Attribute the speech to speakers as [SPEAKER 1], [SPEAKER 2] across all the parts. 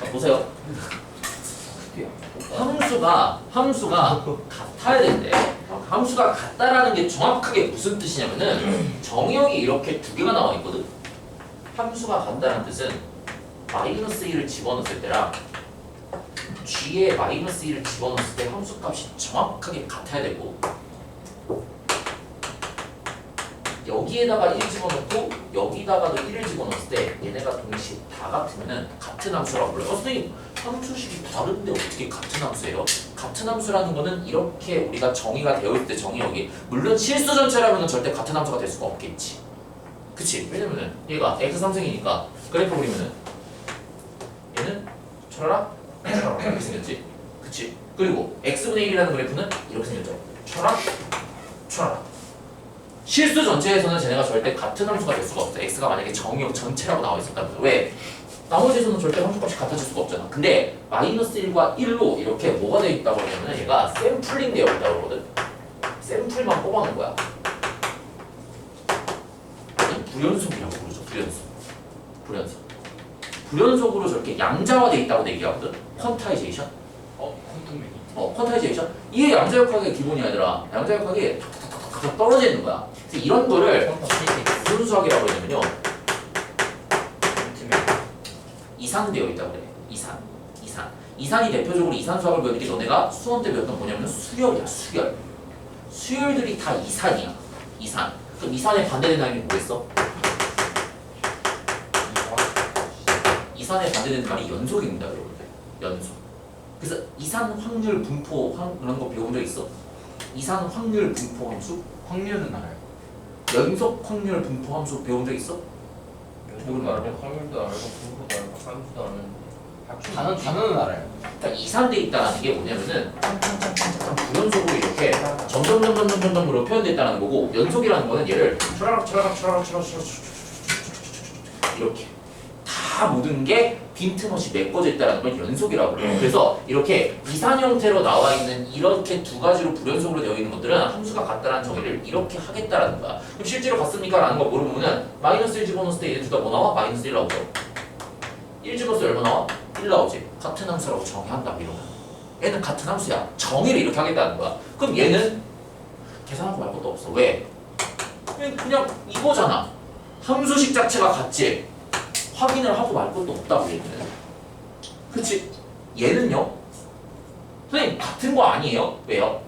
[SPEAKER 1] 자, 보세요. 함수가 함수가 같아야 된대. 함수가 같다라는 게 정확하게 무슨 뜻이냐면은 정의역이 이렇게 두 개가 나와 있거든. 함수가 같다는 뜻은 마이너스 1을 집어넣었을 때랑 g에 마이너스 1을 집어넣었을 때 함수 값이 정확하게 같아야 되고 여기에다가 1 집어넣고 여기다가도 1을 집어넣었을 때 얘네가 동시에 다 같으면은 같은 함수라고 불러요. 어, 선생님 함수식이 다른데 어떻게 같은 함수예요? 같은 함수라는 거는 이렇게 우리가 정의가 되어 있을 때 정의역이 물론 실수 전체라면 절대 같은 함수가 될 수가 없겠지. 그치? 왜냐면은 얘가 x 3승이니까 그래프 그리면은 얘는 철라 철라 이렇게 생겼지. 그치? 그리고 x분의 1이라는 그래프는 이렇게 생겼죠. 철라 철라 실수 전체에서는 쟤네가 절대 같은 함수가 될 수가 없어. x가 만약에 정의역 전체라고 나와 있었다면 왜? 나머지에서는 절대 함수값이 같아질 수가 없잖아. 근데 마이너스 1과 1로 이렇게 뭐가 되어 있다고 하냐면 얘가 샘플링 되어 있다고 그러거든. 샘플만 뽑아놓은 거야. 불연속이라고 부르죠. 불연속. 불연속. 불연속으로 저렇게 양자화돼 있다고 얘기하거든. 퀀타이제이션.
[SPEAKER 2] 어? 콘텀이
[SPEAKER 1] 어, 퀀타이제이션. 이게 양자역학의 기본이야, 얘들아. 양자역학이 탁탁탁탁 떨어져 있는 거야. 그래서 이런 거를 무슨 수학이라고 하냐면요. 이산되어 있다고 그래. 이산. 이산. 이산이 대표적으로 이산 수학을 배우는 게 너네가 수원 때 배웠던 뭐냐면 수열이야, 수열. 수열들이 다 이산이야. 이산. 그럼 이산의 반대되는 말이 뭐겠어? 이산의 반대되는 말이 연속입니다, 여러분들. 연속. 그래서 이산 확률 분포 확- 그런 거 배운 적 있어? 이산 확률 분포 함수?
[SPEAKER 2] 확률은 알아요
[SPEAKER 1] 연속 확률 분포 함수 배운 적 있어?
[SPEAKER 2] 연속도 알고 확률도 알고 분포도 알고 산수도 아는 단원 단원은 알아요
[SPEAKER 1] 그러니까 이산돼 있다는 게 뭐냐면은 부연속으로 이렇게 점점 점점 점점 점으로 표현됐다는 거고 연속이라는 거는 얘를 촤라락 촤라락 촤라락 촤라락 촤라락 이렇게 다 모든 게 빈틈없이 메꿔져 있다는 걸 연속이라고 해요. 그래서 이렇게 이산 형태로 나와 있는 이렇게 두 가지로 불연속으로 되어 있는 것들은 함수가 같다는 정의를 이렇게 하겠다라는 거야. 그럼 실제로 같습니까? 라는 거 물어보면은 마이너스 1 집어넣었을 때 얘네 둘 다 뭐 나와? 마이너스 1 나오죠. 1 집어넣었을 때 얼마 나와? 1 나오지. 같은 함수라고 정의한다 이런 거야. 얘는 같은 함수야. 정의를 이렇게 하겠다는 거야. 그럼 얘는 계산하고 말 것도 없어. 왜? 왜 그냥 이거잖아. 함수식 자체가 같지. 확인을 하고 말 것도 없다고 얘는. 그치? 얘는요? 선생님 같은 거 아니에요? 왜요?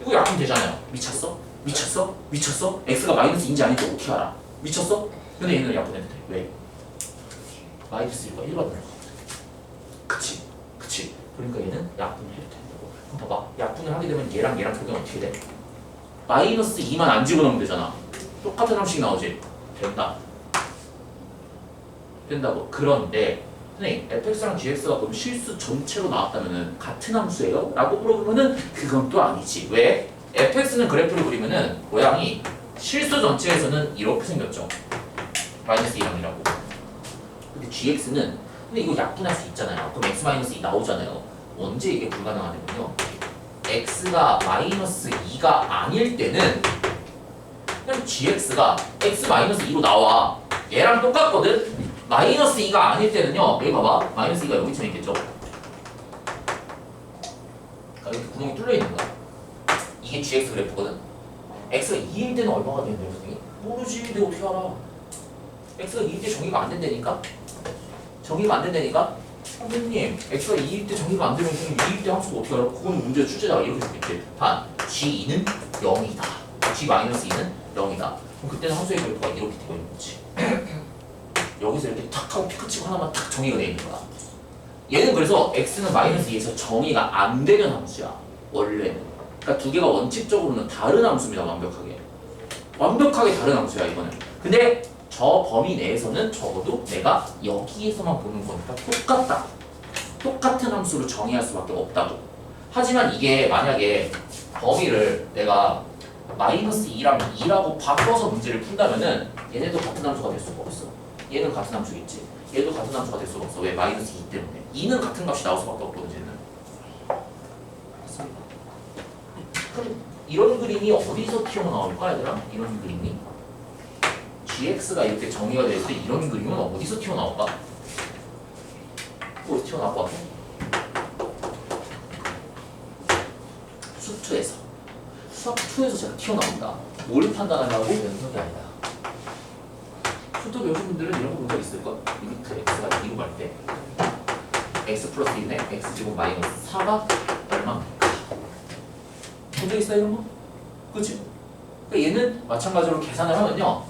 [SPEAKER 1] 이거 약분 되잖아요. 미쳤어? 미쳤어? 미쳤어? x가 마이너스인지 아닌지 어떻게 알아? 미쳤어? 근데 얘는 약분해도 돼. 왜? 마이너스 1과 1과 들어가. 그치? 그치? 그러니까 얘는 약분을 해도 된다고. 그럼 봐봐. 약분을 하게 되면 얘랑 얘랑 적용 어떻게 돼? 마이너스 2만 안 집어넣으면 되잖아. 똑같은 함식 나오지? 된다. 된다고. 그런데 선생님, fx랑 gx가 그럼 실수 전체로 나왔다면은 같은 함수예요? 라고 물어보면은 그건 또 아니지. 왜? fx는 그래프를 그리면은 모양이 실수 전체에서는 이렇게 생겼죠. 마이너스 2랑이라고. 근데 gx는 근데 이거 약분할 수 있잖아요. 그럼 x 마이너스 2 나오잖아요. 언제 이게 불가능하냐면요. X가 마이너스 2가 아닐 때는 그냥 gx가 x 마이너스 2로 나와. 얘랑 똑같거든. 마이너스 2가 아닐 때는요. 여기 봐봐. 마이너스 2가 여기쯤에 있겠죠. 그러니까 이렇게 구멍이 뚫려 있는 거야. 이게 gx 그래프거든. x가 2일 때는 얼마가 되는데요, 선생님? 모르지. 내가 어떻게 알아? x가 2일 때 정의가 안 된다니까? 정의가 안 된다니까? 선생님, x가 2일 때 정의가 안 되면 그럼 2일 때 함수가 어떻게 알아? 그건 문제 출제자가 이렇게 적겠지. 단, g2는 0이다. g-2는 0이다. 그럼 그때는 함수의 그래프가 이렇게 되고 있는 거지. 여기서 이렇게 탁 하고 피크 치고 하나만 탁 정의가 되어 있는 거야. 얘는 그래서 x는 마이너스 2에서 정의가 안 되는 함수야. 원래는. 그러니까 두 개가 원칙적으로는 다른 함수입니다. 완벽하게. 완벽하게 다른 함수야 이거는. 근데 저 범위 내에서는 적어도 내가 여기에서만 보는 거니까 똑같다. 똑같은 함수로 정의할 수밖에 없다고. 하지만 이게 만약에 범위를 내가 마이너스 2랑 2라고 바꿔서 문제를 푼다면은 얘네도 같은 함수가 될 수가 없어. 얘는 같은 함수겠지. 얘도 같은 함수가 될 수가 없어. 왜? 마이너스 2 때문에. 2는 같은 값이 나올 수밖에 없거든, 얘는. 그럼 이런 그림이 어디서 튀어나올까 얘들아? 이런 그림이 gx가 이렇게 정의가 될때 이런 그림은 어디서 튀어나올까? 어디서 튀어나올 것 같아? 수투에서 수학 2에서 제가 튀어나온다 뭘 판단하려고 연속이 아니다 수도 배우신 분들은 이런 거 본 적 있을걸? 리미트 x가 2로 갈때 x 플러스 1에 x제곱 마이너스 4가 얼마입니까? 본적 있어요 이런 거? 그치? 그러니까 얘는 마찬가지로 계산을 하면요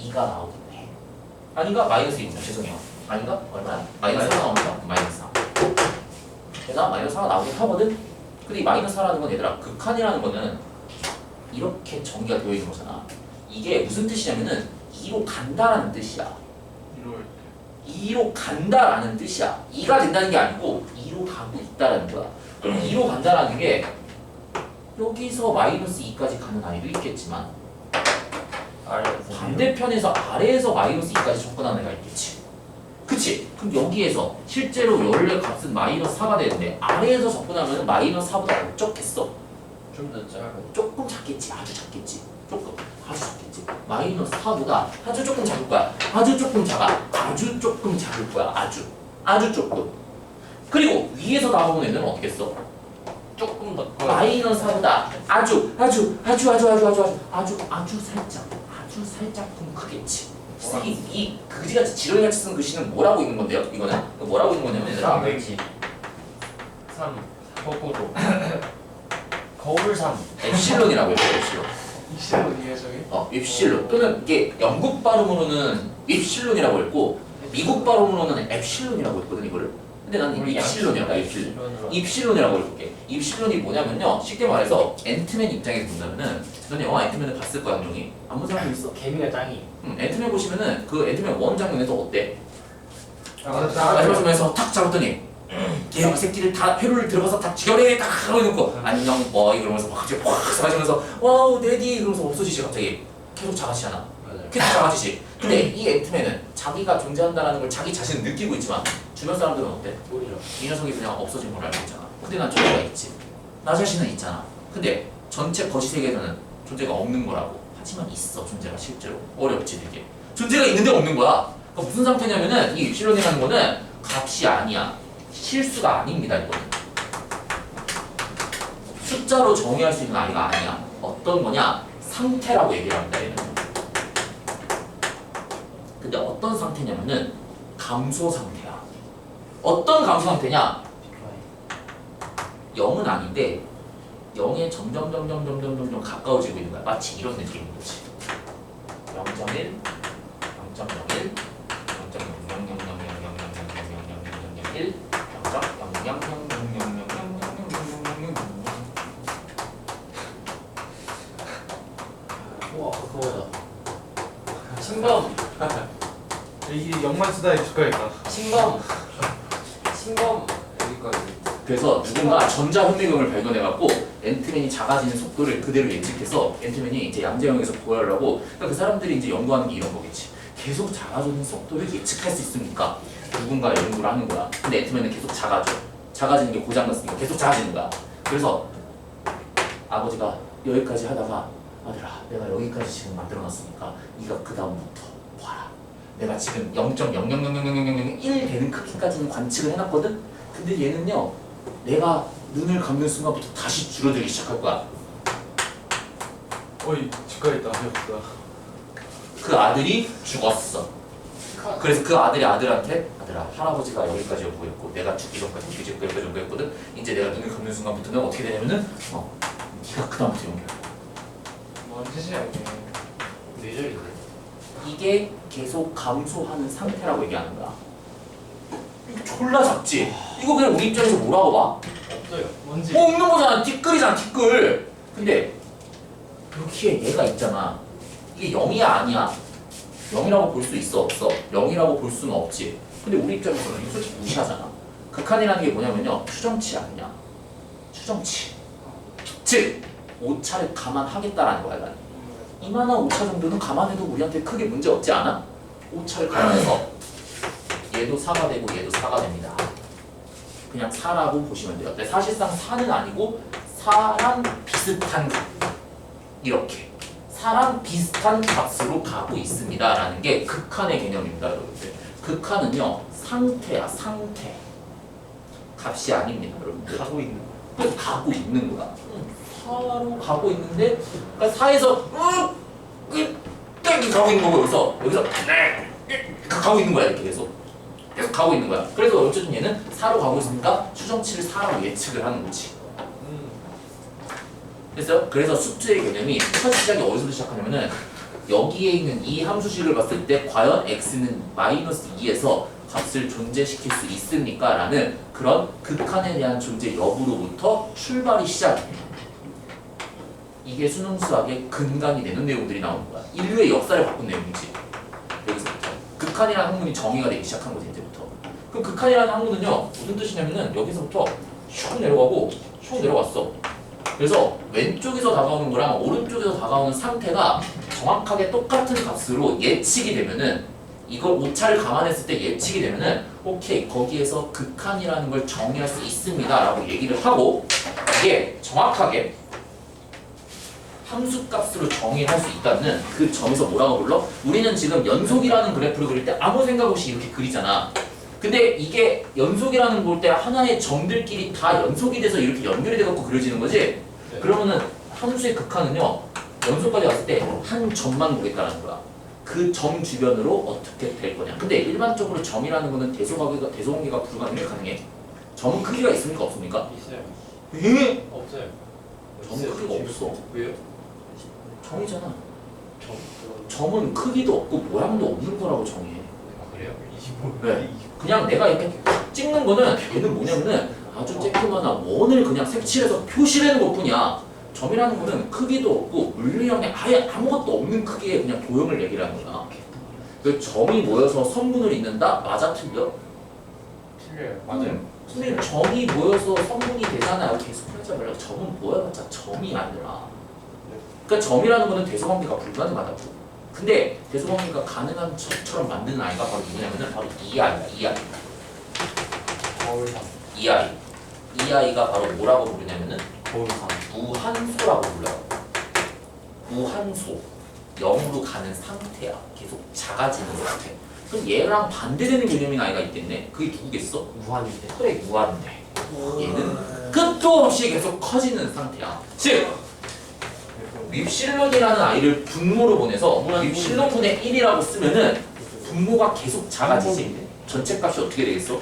[SPEAKER 1] 2가 나오겠네 아닌가? 마이너스 2죠 죄송해요 아닌가? 얼마야? 마이너스 4가 나옵니다 마이너스 4 계산 마이너스 4가 나오긴 하거든? 근데 이 마이너스 4라는 건 얘들아 극한이라는 거는 이렇게 전개가 되어 있는 거잖아 이게 무슨 뜻이냐면은 2로 간다라는 뜻이야
[SPEAKER 2] 이럴
[SPEAKER 1] 2로 간다라는 뜻이야. 2가 된다는 게 아니고 2로 가고 있다라는 거야. 그럼 2로 간다라는 게 여기서 마이너스 2까지 가는 아이도 있겠지만 반대편에서 아래에서 마이너스 2까지 접근하는 애가 있겠지. 그치? 그럼 여기에서 실제로 원래 값은 마이너스 4가 되는데 아래에서 접근하면 마이너스 4보다 못 적겠어.
[SPEAKER 2] 좀 더 작은
[SPEAKER 1] 조금 작겠지. 아주 작겠지. 조금. 아주 작겠지. 마이너스 4보다 아주 조금 작을 거야. 아주 조금 작아. 아주 조금 작을 거야. 아주. 아주 조금. 그리고 위에서 나오는 어떻게 써?
[SPEAKER 2] 조금 더 커요
[SPEAKER 1] 마이너스 4보다 아주 아주 아주 아주 아주 아주 아주 아주 아주 살짝 아주 살짝끔 크겠지. 이, 이 그지같이 지렁이같이 쓴 글씨는 뭐라고 있는 건데요? 이거는 뭐라고 있는 거냐면 얘들아
[SPEAKER 2] 그렇지 3 거꾸로 거울 3
[SPEAKER 1] 엡실론이라고 해요. 엡실론.
[SPEAKER 3] 이시론이에요 저기?
[SPEAKER 1] 어, 윕실론 또는 이게 영국 발음으로는 윕실론이라고 했고 미국 발음으로는 엡실론이라고 했거든 이거를. 근데 나는 입실론이라고 해. 입실론. 입실론이라고 해볼게. 입실론이 뭐냐면요. 쉽게 말해서 앤트맨 입장에서 본다면은 너네 영화 앤트맨을 봤을 거야, 형이. 안본 사람 있어?
[SPEAKER 3] 개미가 짱이
[SPEAKER 1] 응, 앤트맨 보시면은 그 앤트맨 원 장면에서 어때?
[SPEAKER 3] 아,
[SPEAKER 1] 마지막에서 탁 잡았더니 개형 새끼를 다 회로를 들어가서 다 지혈에 딱 하고 놓고 안녕 뭐 이러면서 막 갑자기 확 쏴가지면서 와우 데디 이러면서 없어지지 갑자기 계속 작아지잖아. 계속 작아지지. 근데 이 앤트맨은 자기가 존재한다는 걸 자기 자신은 느끼고 있지만 주변 사람들은 어때?
[SPEAKER 3] 모르죠
[SPEAKER 1] 이 녀석이 그냥 없어진 걸 알고 있잖아. 근데 난 존재가 있지. 나 자신은 있잖아. 근데 전체 거시 세계에서는 존재가 없는 거라고. 하지만 있어 존재가 실제로. 어렵지 되게. 존재가 있는데 없는 거야. 그러니까 무슨 상태냐면은 이 입실론이라는 거는 값이 아니야. 실수가 아닙니다 이거는. 숫자로 정의할 수 있는 아이가 아니야. 어떤 거냐? 상태라고 얘기를 합니다 얘는. 근데 어떤 상태냐면은 감소 상태야. 어떤 감소 상태냐? 0은 아닌데 0에 점점 점점 점점 점점 가까워지고 있는 거야. 마치 이런 느낌인 거지. 0.1, 0.01, 0.000000000001, 0.000000000000
[SPEAKER 3] 우와 그거다
[SPEAKER 2] 신검
[SPEAKER 3] 이게 영만 쓰다 익숙하겠다
[SPEAKER 2] 신검 신검
[SPEAKER 1] 그래서 누군가 전자 현미경을 발견해갖고 앤트맨이 작아지는 속도를 그대로 예측해서 앤트맨이 이제 양재형에서 보여하려고 그러니까 그 사람들이 이제 연구하는 게 이런 거겠지. 계속 작아지는 속도를 예측할 수 있습니까? 누군가 연구를 하는 거야. 근데 앤트맨은 계속 작아져. 작아지는 게 고장났으니까 계속 작아지는 거야. 그래서 아버지가 여기까지 하다가 아들아 내가 여기까지 지금 만들어놨으니까 네가 그 다음부터 봐라. 내가 지금 0.00000001 되는 크기까지는 관측을 해놨거든. 근데 얘는요 내가 눈을 감는 순간부터 다시 줄어들기 시작할 거야.
[SPEAKER 3] 어이 축하했다 배고프다
[SPEAKER 1] 그 아들이 죽었어. 그래서 그 아들이 아들한테 아들아 할아버지가 여기까지 연구했고 내가 죽기 전까지 여기까지 여기까지 연구했거든. 이제 내가 눈을 감는 순간부터는 어떻게 되냐면은 어 네가 그 다음부터 연구해.
[SPEAKER 3] 뭔 짓이야 이게
[SPEAKER 2] 뇌절이네
[SPEAKER 1] 이게 계속 감소하는 상태라고 얘기하는 거야. 이거 졸라 작지. 이거 그냥 우리 입장에서 뭐라고 봐?
[SPEAKER 2] 없어요
[SPEAKER 3] 뭔지
[SPEAKER 1] 뭐 없는 거잖아. 티끌이잖아, 티끌. 근데 여기에 얘가 있잖아. 이게 0이야, 아니야? 0이라고 볼 수 있어, 없어? 0이라고 볼 수는 없지. 근데 우리 입장에서는 이거 솔직히 무시하잖아. 극한이라는 게 뭐냐면요. 추정치 아니냐? 추정치. 즉, 오차를 감안하겠다라는 거야, 난. 이만한 오차 정도는 감안해도 우리한테 크게 문제 없지 않아? 오차를 감안해서 얘도 4가 되고 얘도 4가 됩니다. 그냥 4라고 보시면 돼요. 근데 사실상 4는 아니고 사람 비슷한 값 이렇게 사람 비슷한 값으로 가고 있습니다라는 게 극한의 개념입니다, 여러분들. 극한은요 상태야 상태 값이 아닙니다, 여러분들.
[SPEAKER 2] 가고 있는
[SPEAKER 1] 그래서 가고 있는 거야. 사로 가고 있는데 그러니까 사에서 으딱 가고 있는 거고 여기서 여기서 네, 가고 있는 거야 이렇게 계속 계속 가고 있는 거야. 그래서 어쨌든 얘는 사로 가고 있으니까 추정치를 사라고 예측을 하는 거지. 그래서 그래서 수트의 개념이 첫 시작이 어디서 시작하냐면은 여기에 있는 이 함수식을 봤을 때 과연 x는 마이너스 2에서 값을 존재시킬 수 있습니까? 라는 그런 극한에 대한 존재 여부로부터 출발이 시작이에요. 이게 수능 수학의 근간이 되는 내용들이 나오는 거야. 인류의 역사를 바꾼 내용이지. 여기서부터. 극한이라는 학문이 정의가 되기 시작한 거지. 그럼 극한이라는 학문은요, 무슨 뜻이냐면은 여기서부터 슉 내려가고 슉 내려왔어. 그래서 왼쪽에서 다가오는 거랑 오른쪽에서 다가오는 상태가 정확하게 똑같은 값으로 예측이 되면은 이걸 오차를 감안했을 때 예측이 되면은 오케이 거기에서 극한이라는 걸 정의할 수 있습니다 라고 얘기를 하고 이게 정확하게 함수값으로 정의할 수 있다는 그 점에서 뭐라고 불러? 우리는 지금 연속이라는 그래프를 그릴 때 아무 생각 없이 이렇게 그리잖아. 근데 이게 연속이라는 볼 때 하나의 점들끼리 다 연속이 돼서 이렇게 연결이 돼갖고 그려지는 거지? 그러면은 함수의 극한은요 연속까지 갔을 때 한 점만 보겠다는 거야. 그 점 주변으로 어떻게 될 거냐. 근데 일반적으로 점이라는 거는 대소관계가 대소관계가 불가능해 가능해. 점은 크기가 있습니까 없습니까?
[SPEAKER 2] 있어요
[SPEAKER 1] 에?
[SPEAKER 2] 없어요
[SPEAKER 1] 점은 크기가 없어.
[SPEAKER 2] 왜요?
[SPEAKER 1] 점이잖아.
[SPEAKER 2] 저
[SPEAKER 1] 점은 크기도 없고 모양도 없는 거라고 정해.
[SPEAKER 2] 아, 그래요? 25
[SPEAKER 1] 네. 그냥 내가 이렇게 찍는 거는 얘는 뭐냐면은 아주 쬐끄만한 원을 그냥 색칠해서 표시를 하는 것 뿐이야. 점이라는 거는 크기도 없고 물리형에 아예 아무것도 없는 크기의 그냥 도형을 얘기를 하는 거야. 그 점이 모여서 선분을 잇는다? 맞아 틀려?
[SPEAKER 2] 틀려요
[SPEAKER 1] 음. 선생님 점이 모여서 선분이 되잖아요. 계속 하지 말고 점은 모여봤자 점이 아니라. 그러니까 점이라는 거는 대소관계가 불가능하다고. 근데 대소관계가 가능한 것처럼 만드는 아이가 바로 누구냐면은 바로 이 아이야. 이 아이.
[SPEAKER 2] 거울상
[SPEAKER 1] 이 아이. 이 아이가 바로 뭐라고 부르냐면은
[SPEAKER 2] 거울상
[SPEAKER 1] 무한소라고 불러요. 무한소. 0으로 가는 상태야. 계속 작아지는 상태. 그럼 얘랑 반대되는 개념인 아이가 있겠네. 그게 누구겠어?
[SPEAKER 2] 무한인데
[SPEAKER 1] 그래 무한대. 얘는 끝도 없이 계속 커지는 상태야. 즉 윕실론이라는 아이를 분모로 보내서 윕실론분의 1이라고 쓰면은 분모가 계속 작아지지. 전체 값이 어떻게 되겠어?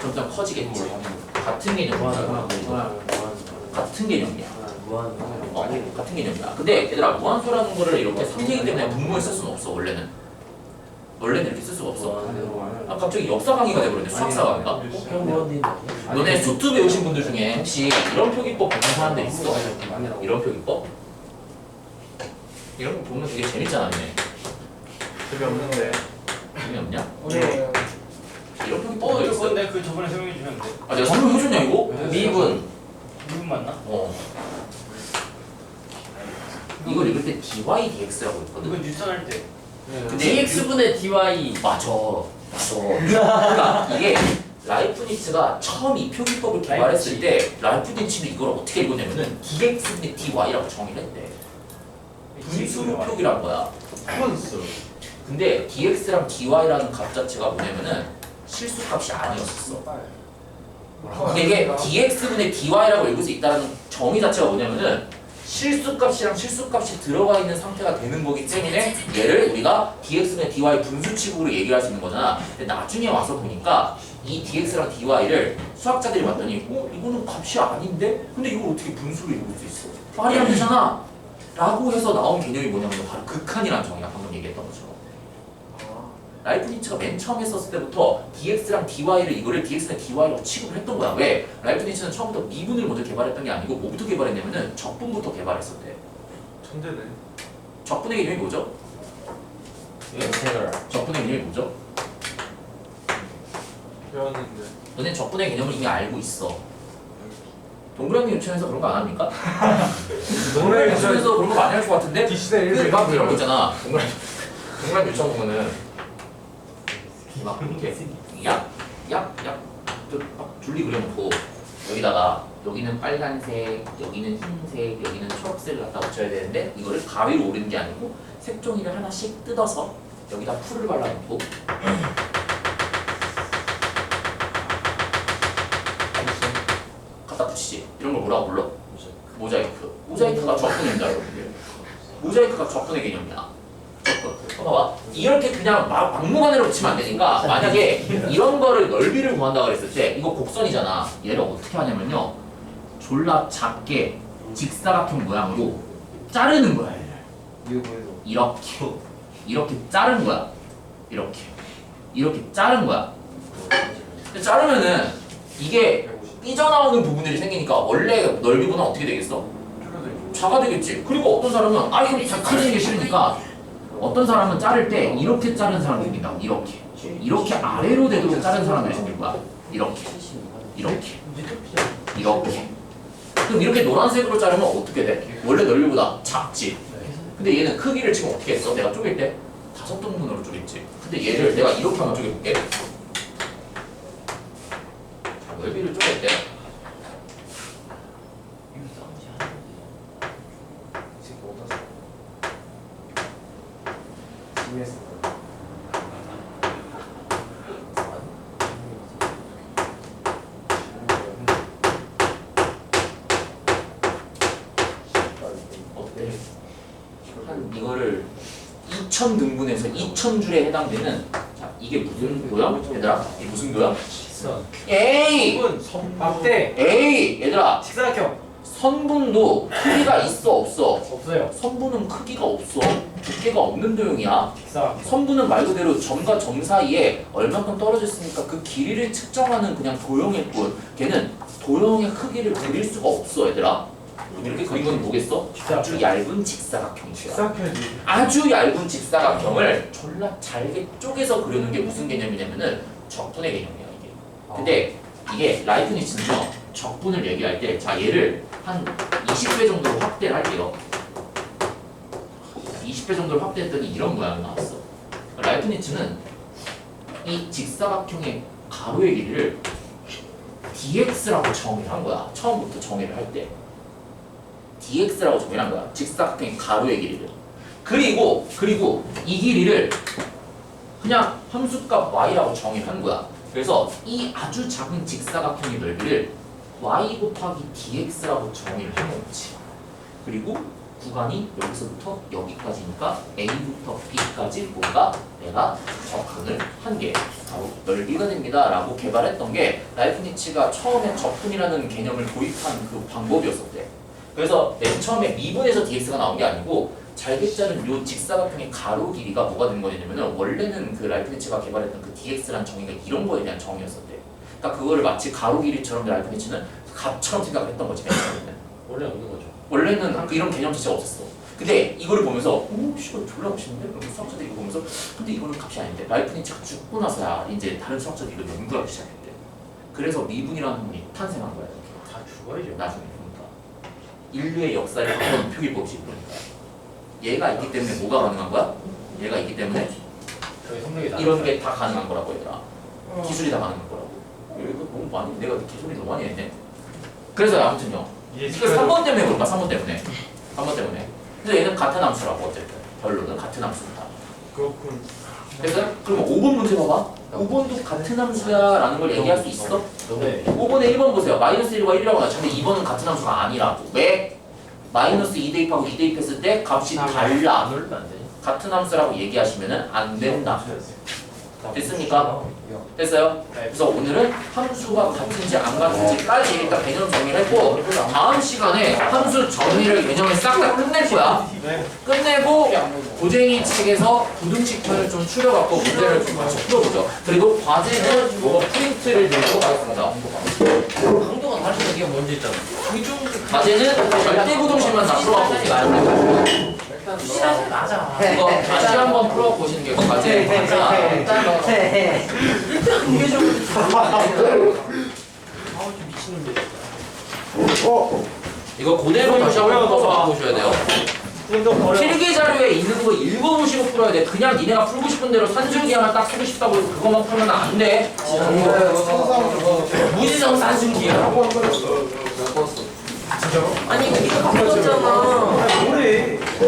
[SPEAKER 1] 점점 커지겠지. 같은 개념이야. 같은 개념이야. 어, 같은 개념이야. 근데 얘들아 무한소라는 거를 이렇게 상태이기 때문에 분모에 쓸 수는 없어 원래는. 원래는 이렇게 쓸 수가 없어. 아 갑자기 역사 강의가 돼버렸네. 수학사 강의가. 너네 수트 배우신 분들 중에 혹시 이런 표기법 보는 사람들 있어? 이런 표기법? 이런 거 보면 되게 재밌잖아, 얘네.
[SPEAKER 3] 재미없는데
[SPEAKER 1] 재미없냐?
[SPEAKER 3] 네
[SPEAKER 1] 이런
[SPEAKER 2] 어,
[SPEAKER 1] 표기법도
[SPEAKER 2] 저
[SPEAKER 1] 있어.
[SPEAKER 2] 근데 그 저번에 설명해 주셨는데
[SPEAKER 1] 아, 내가 설명해줬냐, 이거?
[SPEAKER 2] 미분 미분 맞나?
[SPEAKER 1] 어. 이걸 읽을 때 dy dx라고 했거든.
[SPEAKER 2] 그건 뉴턴 할 때
[SPEAKER 1] 근데
[SPEAKER 4] dx분의 dy
[SPEAKER 1] 맞아. 맞아. 그러니까 이게 라이프니츠가 처음 이 표기법을 개발했을 때 라이프니츠는 이걸 어떻게 읽었냐면은 dx분의 dy라고 정의를 했대. 분수로 표기란 거야.
[SPEAKER 3] 펀스
[SPEAKER 1] 근데 dx랑 dy라는 값 자체가 뭐냐면은 실수값이 아니었어. 근데 이게 dx분의 dy라고 읽을 수 있다는 정의 자체가 뭐냐면은 실수값이랑 실수값이 들어가 있는 상태가 되는 거기 때문에 얘를 우리가 dx분의 dy 분수치국으로 얘기할 수 있는 거잖아. 근데 나중에 와서 보니까 이 dx랑 dy를 수학자들이 봤더니 어 이거는 값이 아닌데? 근데 이걸 어떻게 분수로 읽을 수 있어? 말이 안 되잖아. 라고 해서 나온 개념이 뭐냐면 바로 극한이라는 정의가 방금 얘기했던 것처럼. 라이프니츠가 맨 처음 했었을 때부터 dx랑 dy를 이거를 dx랑 dy로 취급을 했던 거야. 왜? 라이프니츠는 처음부터 미분을 먼저 개발했던 게 아니고 뭐부터 개발했냐면은 적분부터 개발했었대.
[SPEAKER 3] 천재네
[SPEAKER 1] 적분의 개념이 뭐죠?
[SPEAKER 4] 인테그랄
[SPEAKER 1] 적분의 개념이 뭐죠?
[SPEAKER 3] 배웠는데
[SPEAKER 1] 너네 적분의 개념을 이미 알고 있어. 동그라미 유치원에서 그런 거 안 합니까? 동그라미 유치원에서 그런 거 많이 할 것 같은데?
[SPEAKER 3] 디시대 1배
[SPEAKER 1] 막 이런 거 있잖아. 동그라미 동그라미 유치원 보면은 막 이렇게 약, 약, 약, 저막 줄리 그려놓고 여기다가 여기는 빨간색, 여기는 흰색, 여기는 초록색을 갖다 붙여야 되는데 이거를 가위로 오르는 게 아니고 색종이를 하나씩 뜯어서 여기다 풀을 발라놓고 붙이지. 이런 걸 뭐라고 불러? 모자이크. 모자이크가 적분입니다, 여러분들. 모자이크가 적분의 개념이야. 적분. 봐봐. 이렇게 그냥 막 막무가내로 붙이면 안 되니까 만약에 이런 거를 넓이를 구한다 그랬을 때 이거 곡선이잖아. 얘를 어떻게 하냐면요. 졸라 작게 직사각형 모양으로 자르는 거야. 얘를. 이렇게. 이렇게 자른 거야. 이렇게. 이렇게 자른 거야. 근데 자르면은 이게
[SPEAKER 2] 150.
[SPEAKER 1] 삐져나오는 부분들이 생기니까 원래 넓이보다 어떻게 되겠어? 작아 되겠지. 그리고 어떤 사람은 아 이거 다 커지는 게 싫으니까 어떤 사람은 자를 때 이렇게 자른 사람이 생긴다. 이렇게 이렇게 아래로 되도록 자른 사람들이 생길 거야. 이렇게 이렇게 이렇게. 그럼 이렇게 노란색으로 자르면 어떻게 돼? 원래 넓이보다 작지. 근데 얘는 크기를 지금 어떻게 했어? 내가 쪼갤 때 다섯 등분으로 쪼갰지. 근데 얘를 내가 이렇게 한번 쪼개볼게. 자, 넓이를 쪼갤
[SPEAKER 2] 때이 새끼 어디서? 집에서.
[SPEAKER 1] 어때? 한 이거를 2,000 등분해서 2,000줄에 해당되는 자 이게 무슨 도야? 얘들아 이게 무슨 도야?
[SPEAKER 2] 식선.
[SPEAKER 1] 에이!
[SPEAKER 3] 이건 선
[SPEAKER 2] 막대.
[SPEAKER 1] 에이! 얘들아
[SPEAKER 2] 식사각형.
[SPEAKER 1] 선분도 크기가 있어 없어?
[SPEAKER 2] 없어요.
[SPEAKER 1] 선분은 크기가 없어 두께가 없는 도형이야
[SPEAKER 2] 식사각형.
[SPEAKER 1] 선분은 말 그대로 점과 점 사이에 얼만큼 떨어졌으니까 그 길이를 측정하는 그냥 도형일 뿐 걔는 도형의 크기를 그릴 수가 없어 얘들아 이렇게 그린 건 뭐겠어? 아주 얇은 직사각형이야
[SPEAKER 3] 식사켜야지.
[SPEAKER 1] 아주 얇은 직사각형을 졸라 잘게 쪼개서 그리는 게 무슨 개념이냐면은 적분의 개념이야 근데 이게 라이프니츠는요 적분을 얘기할 때 자 얘를 한 20배 정도로 확대를 할게요. 20배 정도로 확대했더니 이런 모양이 나왔어. 라이프니츠는 이 직사각형의 가로의 길이를 dx라고 정의를 한 거야. 처음부터 정의를 할 때. dx라고 정의를 한 거야. 직사각형의 가로의 길이를. 그리고 그리고 이 길이를 그냥 함수값 y라고 정의를 한 거야 그래서 이 아주 작은 직사각형의 넓이를 y 곱하기 dx라고 정의를 해놓지. 그리고 구간이 여기서부터 여기까지니까 a부터 b까지 뭔가 내가 적분을 한 게 바로 넓이가 됩니다. 라고 개발했던 게 라이프니츠가 처음에 적분이라는 개념을 도입한 그 방법이었었대 그래서 맨 처음에 미분에서 dx가 나온 게 아니고 잘게 자른 요 직사각형의 가로 길이가 뭐가 된 거냐면은 원래는 그 라이프니츠가 개발했던 그 dx라는 정의가 이런 거에 대한 정의였었대 그러니까 그거를 마치 가로 길이처럼 라이프니츠는 값처럼 생각했던 거지
[SPEAKER 4] 원래 없는 거죠.
[SPEAKER 1] 원래는 이런 개념 자체가 없었어. 근데 이거를 보면서 오 씨발 졸라 멋있는데? 그럼 수학자들이 이거 보면서 근데 이거는 값이 아닌데 라이프니츠가 죽고 나서야 이제 다른 수학자들이 이걸 연구하기 시작했대. 그래서 미분이라는 문이 탄생한 거야.
[SPEAKER 4] 다 죽어야죠.
[SPEAKER 1] 나중에 보니까 인류의 역사를 바꿔놓은 표기법이지 그러니까. 얘가 있기 때문에 뭐가 가능한 거야? 얘가 있기 때문에. 이런 게 다 가능한 거라고 얘들아. 기술이 다 가능한 거라고. 이거 너무 많이 내가 기술이 너무 많이 했네. 그래서 아무튼요.
[SPEAKER 3] 이게
[SPEAKER 1] 이거 3번 때문에 그런가? 3번 때문에. 3번 때문에. 그래서 얘는 같은 함수라고 어쨌든. 결론은 같은 함수다.
[SPEAKER 3] 그렇군.
[SPEAKER 1] 그래서 그럼 5번 문제 봐봐. 5번도 같은 함수야라는 걸 얘기할 수 있어?
[SPEAKER 2] 네.
[SPEAKER 1] 5번에 1번 보세요. 마이너스 1과 1이라고 나왔는데 2번은 같은 함수가 아니라고. 왜? 마이너스 2 대입하고 2 대입했을 때 값이 달라.
[SPEAKER 4] 안 올리면 안.
[SPEAKER 1] 같은 함수라고 얘기하시면 안 된다. 됐습니까?
[SPEAKER 2] 야.
[SPEAKER 1] 됐어요?
[SPEAKER 2] 네.
[SPEAKER 1] 그래서 오늘은 함수가 같은지 안 같은지까지 일단 개념 정리를 했고 다음 시간에 함수 정리를 개념을 싹 다 끝낼 거야.
[SPEAKER 3] 네.
[SPEAKER 1] 끝내고 고쟁이 책에서 부등식 편을 좀 추려갖고 문제를 좀 같이 풀어보죠. 그리고 과제는 이거 프린트를 드리도록 하겠습니다.
[SPEAKER 4] 다르면 이게 뭔지 있잖아.
[SPEAKER 1] 과제는 절대 부등식만 다 풀어갖고
[SPEAKER 4] 확실하지 맞아.
[SPEAKER 1] 이거 다시 한번 풀어보시는 게 과제 맞아.
[SPEAKER 4] 아우 좀 미치는데.
[SPEAKER 1] 이거 그대로 다시 한번 보셔야 돼요. 필기 자료에 있는 거 읽어보시고 풀어야 돼. 그냥 니네가 풀고 싶은 대로 산술기 하나 딱 쓰고 싶다고 해서 그것만 풀면 안 돼. 무지성 산술기야.
[SPEAKER 3] 진짜로?
[SPEAKER 2] 아니 이거 네가 바꿔줬잖아.
[SPEAKER 3] 아 뭐래?